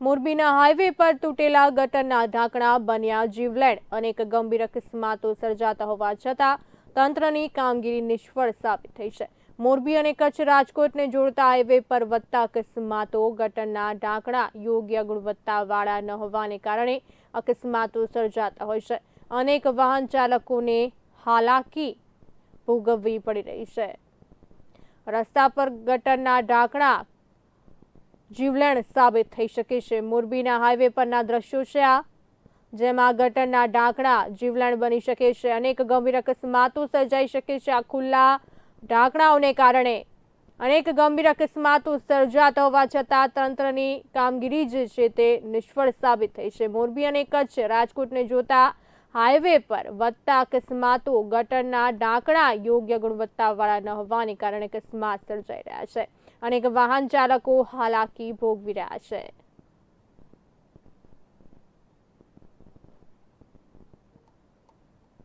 મોરબીના હાઈવે પર તૂટેલા ગટરના ઢાંકણા બન્યા જીવલેણ. અનેક ગંભીર અકસ્માતો સર્જાતા હોવા છતાં તંત્રની કામગીરી નિષ્ફળ સાબિત થઈ છે. મોરબી અને કચ્છ રાજકોટને જોડતા હાઈવે પર વધતા અકસ્માતો, ગટરના ઢાંકણા યોગ્ય ગુણવત્તાવાળા ન હોવાને કારણે અકસ્માતો સર્જાતા હોય છે. અનેક વાહન ચાલકોને હાલાકી ભોગવવી પડી રહી છે. રસ્તા પર ગટરના ઢાંકણા જીવલેણ સાબિત થઈ શકે છે. મોરબીના હાઈવે પરના દ્રશ્યો છે આ, જેમાં ગટરના ઢાંકણા જીવલેણ બની શકે છે. અનેક ગંભીર અકસ્માતો સર્જાઈ શકે છે. આ ખુલ્લા ઢાંકણાઓને કારણે અનેક ગંભીર અકસ્માતો સર્જાતા હોવા છતાં તંત્રની કામગીરી જે છે તે નિષ્ફળ સાબિત થઈ છે. મોરબી અને કચ્છ રાજકોટને જોતા હાઈવે પર વધતા અકસ્માતો, ગટરના ઢાંકણા યોગ્ય ગુણવત્તાવાળા ન હોવાને કારણે અકસ્માત સર્જાઈ રહ્યા છે. અનેક વાહન ચાલકો હાલાકી ભોગવી રહ્યા છે.